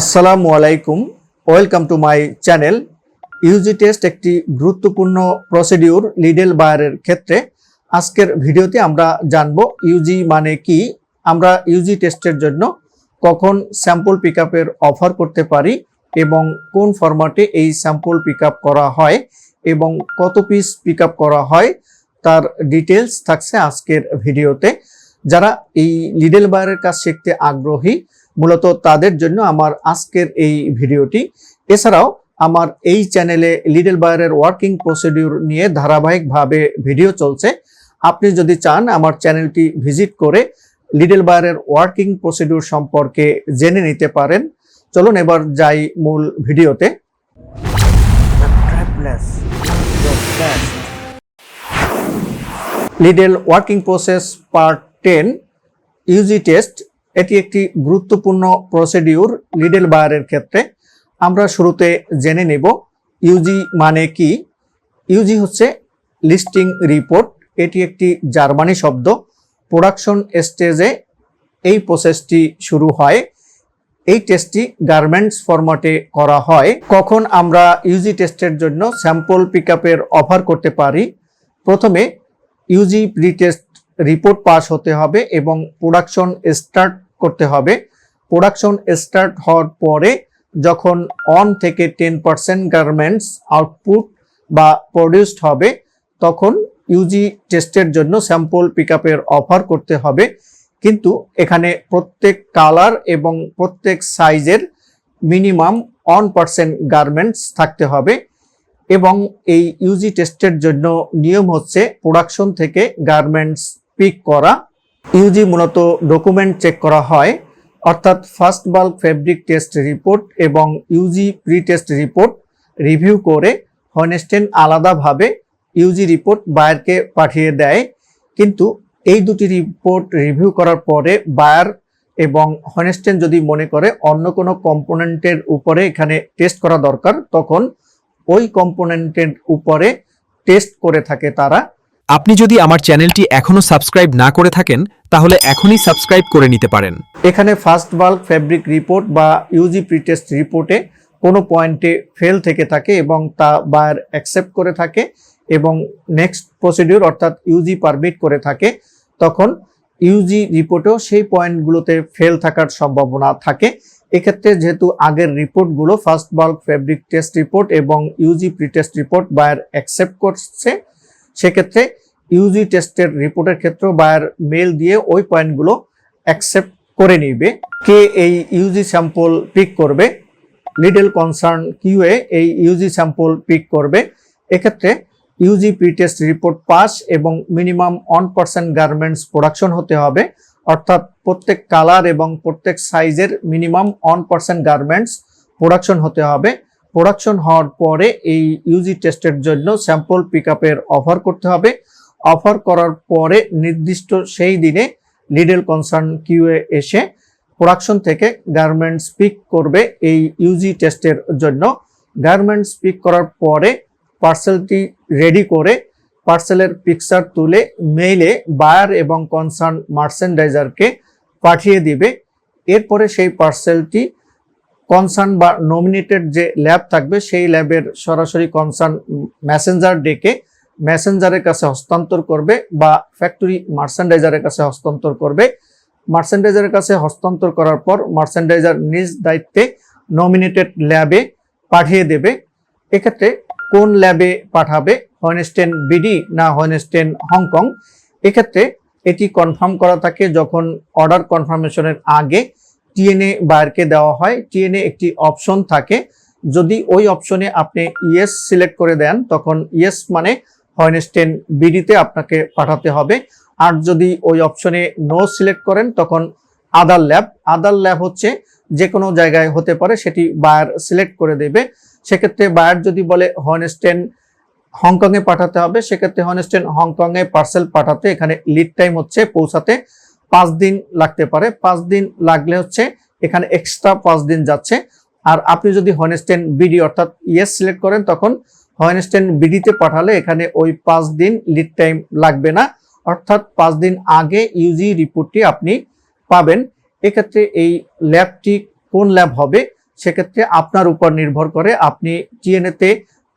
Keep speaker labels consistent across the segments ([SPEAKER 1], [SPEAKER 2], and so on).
[SPEAKER 1] আসসালামু আলাইকুম। Welcome to my channel UG test একটি গুরুত্বপূর্ণ প্রসিডিউর লিডেল বায়ারের ক্ষেত্রে। আজকের ভিডিওতে আমরা জানব ইউজি মানে কি। আমরা ইউজি টেস্টের জন্য কখন স্যাম্পল পিক অফার করতে পারি এবং কোন ফরম্যাটে এই স্যাম্পল পিক করা হয় এবং কত পিস পিক করা হয় তার ডিটেলস থাকছে আজকের ভিডিওতে। যারা এই লিডেল বায়ারের কাজ শিখতে আগ্রহী মূলত তাদের জন্য আমার আজকের এই ভিডিওটি। এছাড়াও আমার এই চ্যানেলে লিডল বায়ারের ওয়ার্কিং প্রসিডিউর নিয়ে ধারাবাহিকভাবে ভিডিও চলছে। আপনি যদি চান আমার চ্যানেলটি ভিজিট করে লিডল বায়ারের ওয়ার্কিং প্রসিডিউর সম্পর্কে জেনে নিতে পারেন। চলুন এবার যাই মূল ভিডিওতে। Lidl working process part ten UG test এটি একটি গুরুত্বপূর্ণ প্রসিডিউর লিডেল বায়ারের ক্ষেত্রে। আমরা শুরুতে জেনে নেব ইউজি মানে কি। ইউজি হচ্ছে লিস্টিং রিপোর্ট এটি একটি জার্মানি শব্দ। প্রোডাকশন স্টেজে এই প্রসেসটি শুরু হয়। এই টেস্টটি গার্মেন্টস ফরম্যাটে করা হয়। কখন আমরা ইউজি টেস্টের জন্য স্যাম্পল পিক অফার করতে পারি? প্রথমে UG pre test report pass হতে হবে এবং প্রোডাকশন স্টার্ট করতে হবে। প্রোডাকশন স্টার্ট হওয়ার পরে যখন অন থেকে টেন পার্সেন্ট গার্মেন্টস আউটপুট বা প্রডিউসড হবে, তখন ইউজি টেস্টের জন্য স্যাম্পল পিক অফার করতে হবে। কিন্তু এখানে প্রত্যেক কালার এবং প্রত্যেক সাইজের মিনিমাম ওয়ান পার্সেন্ট গার্মেন্টস থাকতে হবে এবং এই ইউজি টেস্টের জন্য নিয়ম হচ্ছে প্রোডাকশন থেকে গার্মেন্টস পিক করা। ইউজি মূলত ডকুমেন্ট চেক করা হয়, অর্থাৎ first bulk fabric test report এবং UG pre test report review করে হনেস্টেন আলাদাভাবে ইউজি রিপোর্ট বায়ারকে পাঠিয়ে দেয়। কিন্তু এই দুটি রিপোর্ট রিভিউ করার পরে বায়ার এবং হনেস্টেন যদি মনে করে অন্য কোনো কম্পোনেন্টের উপরে এখানে টেস্ট করা দরকার, তখন ওই কম্পোনেন্টের উপরে টেস্ট করে থাকে তারা।
[SPEAKER 2] আপনি যদি আমার চ্যানেলটি এখনও সাবস্ক্রাইব না করে থাকেন, তাহলে এখনই সাবস্ক্রাইব করে নিতে পারেন।
[SPEAKER 1] এখানে ফার্স্ট বাল্ক ফেব্রিক রিপোর্ট বা ইউজি প্রিটেস্ট রিপোর্টে কোনো পয়েন্টে ফেল থেকে থাকে এবং তা বায়ার অ্যাকসেপ্ট করে থাকে এবং নেক্সট প্রসিডিউর অর্থাৎ ইউজি পারমিট করে থাকে, তখন ইউজি রিপোর্টেও সেই পয়েন্টগুলোতে ফেল থাকার সম্ভাবনা থাকে। এক্ষেত্রে যেহেতু আগের রিপোর্টগুলো first bulk fabric test report এবং UG pretest report buyer accept করছে সেক্ষেত্রে ইউজি টেস্টের রিপোর্টের ক্ষেত্রে বায়ার মেল দিয়ে ওই পয়েন্টগুলো অ্যাকসেপ্ট করে নিবে। কে এই ইউজি স্যাম্পল পিক করবে? লিডল কনসার্ন কিউএ এই ইউজি স্যাম্পল পিক করবে। এক্ষেত্রে ইউজি প্রিটেস্ট রিপোর্ট পাস এবং minimum one percent garments production হতে হবে। অর্থাৎ প্রত্যেক কালার এবং প্রত্যেক সাইজের minimum one percent garments production হতে হবে। প্রোডাকশন হওয়ার পরে এই ইউজি টেস্টের জন্য স্যাম্পল পিক অফার করতে হবে। অফার করার পরে নির্দিষ্ট সেই দিনে লিডেল কনসার্ন কিউএ এসে প্রোডাকশন থেকে গার্মেন্টস পিক করবে এই ইউজি টেস্টের জন্য। গার্মেন্টস পিক করার পরে পার্সেলটি রেডি করে পার্সেলের পিকচার তুলে মেইলে বায়ার এবং কনসার্ন মার্চেন্ডাইজারকে পাঠিয়ে দিবে। এরপরে সেই পার্সেলটি কনসার্ন বা নমিনেটেড যে ল্যাব থাকবে, সেই ল্যাবের সরাসরি কনসার্ন মেসেঞ্জার ডেকে মেসেঞ্জারের কাছে হস্তান্তর করবে বা ফ্যাক্টরি মার্চেন্ডাইজারের কাছে হস্তান্তর করবে। মার্চেন্ডাইজারের কাছে হস্তান্তর করার পর মার্চেন্ডাইজার নিজ দায়িত্বে নমিনেটেড ল্যাবে পাঠিয়ে দেবে। এক্ষেত্রে কোন ল্যাবে পাঠাবে হয়েনস্টেন বিডি না হয়েনস্টেন হংকং এক্ষেত্রে এটি কনফার্ম করা থাকে যখন অর্ডার কনফার্মেশনের আগে টিএনএ বায়ারকে দেওয়া হয়। টিএনএ একটি অপশন থাকে। যদি ওই অপশনে আপনি ইয়েস সিলেক্ট করে দেন, তখন ইয়েস মানে হয়েনস্টেন বিডিতে আপনাকে পাঠাতে হবে। আর যদি ওই অপশনে নো সিলেক্ট করেন, তখন আদার ল্যাব আদার ল্যাব হচ্ছে যে কোনো জায়গায় হতে পারে, সেটি বায়ার সিলেক্ট করে দেবে। সেক্ষেত্রে বায়ার যদি বলে হনেস্টেন হংকংয়ে পাঠাতে হবে, সেক্ষেত্রে হনেস্টেন হংকংয়ে পার্সেল পাঠাতে এখানে লিড টাইম হচ্ছে পৌঁছাতে পাঁচ দিন লাগতে পারে। পাঁচ দিন লাগলে হচ্ছে এখানে এক্সট্রা পাঁচ দিন যাচ্ছে। আর আপনি যদি হনেস্টেন বিডি অর্থাৎ ইয়েস সিলেক্ট করেন, তখন হনেস্টেন বিডিতে পাঠালে এখানে ওই পাঁচ দিন লিড টাইম লাগবে না। অর্থাৎ পাঁচ দিন আগে ইউজি রিপোর্টটি আপনি পাবেন। এক্ষেত্রে এই ল্যাবটি কোন ল্যাব হবে, সেক্ষেত্রে আপনার উপর নির্ভর করে আপনি টিএনএ তে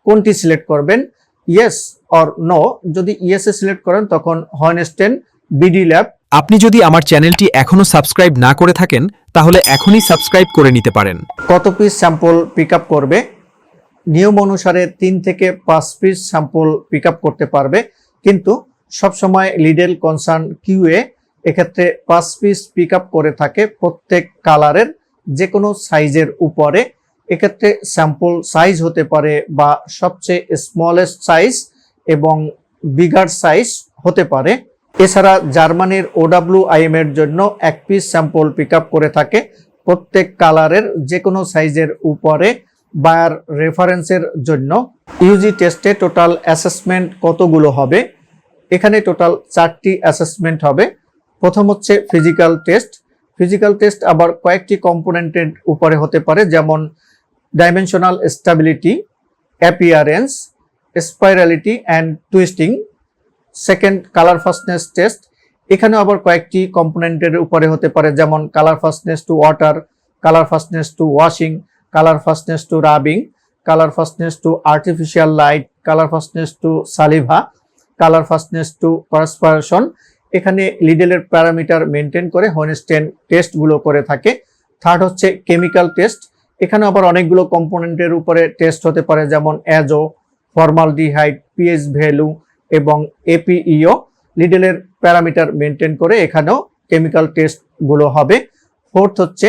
[SPEAKER 1] কোনটি সিলেক্ট করবেন ইয়েস অর নো যদি ইয়েস সিলেক্ট করেন, তখন হয়নেস্টেন বিডি ল্যাব
[SPEAKER 2] আপনি যদি আমার চ্যানেলটি এখনও সাবস্ক্রাইব না করে থাকেন, তাহলে এখনই সাবস্ক্রাইব করে নিতে পারেন।
[SPEAKER 1] কত পিস স্যাম্পল পিক করবে? নিয়ম অনুসারে তিন থেকে পাঁচ পিস স্যাম্পল পিক করতে পারবে। কিন্তু সবসময় লিডেল কনসার্ন কিউএ এক্ষেত্রে পাঁচ পিস পিক করে থাকে প্রত্যেক কালারের যে কোনো সাইজের উপরে। এক্ষেত্রে স্যাম্পল সাইজ হতে পারে বা সবচেয়ে স্মলেস্ট সাইজ এবং বিগার সাইজ হতে পারে। এছাড়া জার্মানির ওডাব্লিউ আইএম এর জন্য এক পিস স্যাম্পল পিক করে থাকে। প্রত্যেক কালারের যে কোনো সাইজের উপরে বায়ার রেফারেন্সের জন্য ইউজি টেস্টে টোটাল অ্যাসেসমেন্ট কতগুলো হবে? এখানে টোটাল চারটি অ্যাসেসমেন্ট হবে। প্রথম হচ্ছে ফিজিক্যাল টেস্ট ফিজিক্যাল টেস্ট আবার কয়েকটি কম্পোনেন্টের উপরে হতে পারে, যেমন dimensional stability appearance spirality and twisting second colour fastness test এখানেও আবার কয়েকটি কম্পোনেন্টের উপরে হতে পারে, যেমন colour fastness to water colour fastness to washing colour fastness to rubbing colour fastness to artificial light colour fastness to saliva colour fastness to perspiration এখানে লিডেলের প্যারামিটার মেনটেন করে হোনেস্টেন টেস্টগুলো করে থাকে। থার্ড হচ্ছে কেমিক্যাল টেস্ট এখানে আবার অনেকগুলো কম্পোনেন্টের উপরে টেস্ট হতে পারে, যেমন azo formal formaldehyde pH value এবং এপিইও লিডেলের প্যারামিটার মেনটেন করে এখানেও কেমিক্যাল টেস্টগুলো হবে। ফোর্থ হচ্ছে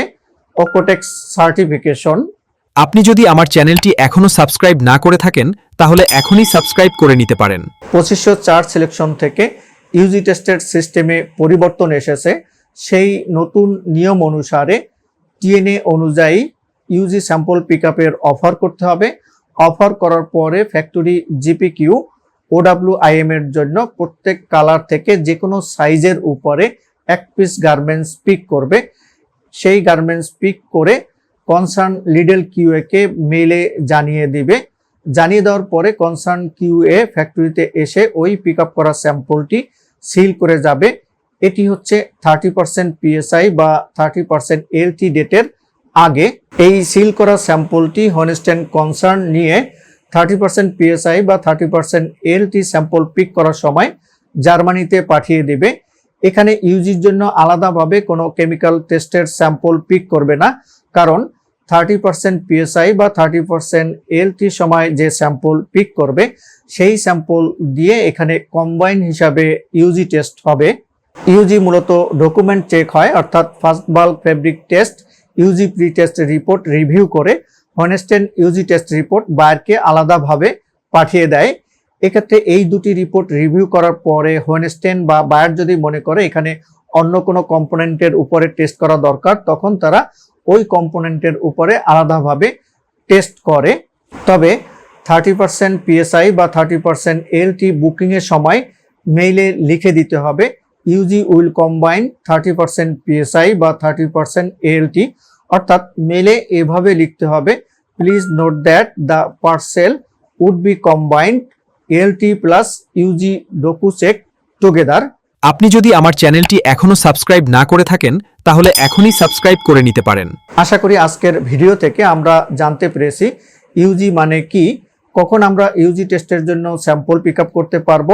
[SPEAKER 1] ওকোটেক্স সার্টিফিকেশন
[SPEAKER 2] আপনি যদি আমার চ্যানেলটি এখনও সাবস্ক্রাইব না করে থাকেন তাহলে এখনই সাবস্ক্রাইব করে নিতে পারেন।
[SPEAKER 1] পঁচিশশো চার সিলেকশন থেকে ইউজি টেস্টের সিস্টেমে পরিবর্তন এসেছে। সেই নতুন নিয়ম অনুসারে টিএনএ অনুযায়ী ইউজি স্যাম্পল পিক অফার করতে হবে। অফার করার পরে ফ্যাক্টরি জিপিকিউ ওডাব্লিউ আইএম এর জন্য প্রত্যেক কালার থেকে যে কোনো সাইজের উপরে এক পিস গার্মেন্টস পিক করবে। সেই গার্মেন্টস পিক করে কনসার্ন লিডেল কিউএ কে মেলে জানিয়ে দিবে। জানিয়ে দেওয়ার পরে কনসার্ন কিউএ ফ্যাক্টরিতে এসে ওই পিক আপ করা স্যাম্পলটি সিল করে যাবে। এটি হচ্ছে থার্টি পার্সেন্ট পিএসআই বা থার্টি পার্সেন্ট এলটি ডেটের আগে। এই সিল করা স্যাম্পলটি হনেস্টেন কনসার্ন নিয়ে থার্টি পার্সেন্ট পিএসআই বা thirty percent LT sample pick করার সময় জার্মানিতে পাঠিয়ে দেবে। এখানে ইউজির জন্য আলাদাভাবে কোনো কেমিক্যাল টেস্টের স্যাম্পল পিক করবে না, কারণ থার্টি পার্সেন্ট পিএসআই বা থার্টি পার্সেন্ট এলটি সময় যে স্যাম্পল পিক করবে, সেই স্যাম্পল দিয়ে এখানে কম্বাইন হিসাবে ইউজি টেস্ট হবে। ইউজি মূলত ডকুমেন্ট চেক হয়, অর্থাৎ first bulk fabric test UG pre test report review করে। হনেস্টেন ইউজি টেস্ট রিপোর্ট বায়ারকে আলাদাভাবে পাঠিয়ে দেয়। এক্ষেত্রে এই দুটি রিপোর্ট রিভিউ করার পরে হোনেস্টেন বা বায়ার যদি মনে করে এখানে অন্য কোনো কম্পোনেন্টের উপরে টেস্ট করা দরকার, তখন তারা ওই কম্পোনেন্টের উপরে আলাদাভাবে টেস্ট করে। তবে থার্টি পার্সেন্ট পিএসআই বা থার্টি পার্সেন্ট এলটি বুকিংয়ের সময় মেইলে লিখে দিতে হবে। UG will combine thirty percent PSI বা থার্টি পার্সেন্ট এলটি অর্থাৎ মেলে এভাবে লিখতে হবে please note that the parcel would be combined LT plus UG docu check together
[SPEAKER 2] আপনি যদি আমার চ্যানেলটি এখনও সাবস্ক্রাইব না করে থাকেন তাহলে এখনই সাবস্ক্রাইব করে নিতে পারেন।
[SPEAKER 1] আশা করি আজকের ভিডিও থেকে আমরা জানতে পেরেছি ইউজি মানে কি কখন আমরা ইউজি টেস্টের জন্য স্যাম্পল পিক আপ করতে পারব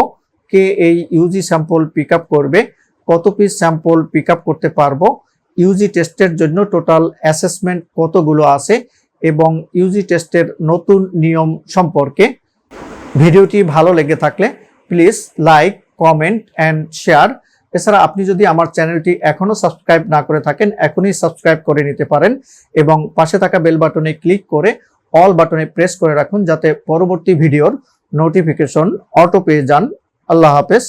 [SPEAKER 1] কে এই ইউজি স্যাম্পল পিক আপ করবে কত পিস স্যাম্পল পিক আপ করতে পারব ইউজি টেস্টের জন্য টোটাল অ্যাসেসমেন্ট কতগুলো আছে এবং ইউজি টেস্টের নতুন নিয়ম সম্পর্কে। ভিডিওটি ভালো লেগে থাকলে please like comment and share এছাড়া আপনি যদি আমার চ্যানেলটি এখনও সাবস্ক্রাইব না করে থাকেন, এখনই সাবস্ক্রাইব করে নিতে পারেন এবং পাশে থাকা বেল বাটনে ক্লিক করে অল বাটনে প্রেস করে রাখুন যাতে পরবর্তী ভিডিওর নোটিফিকেশন অটো পেয়ে যান। আল্লাহ হাফেজ।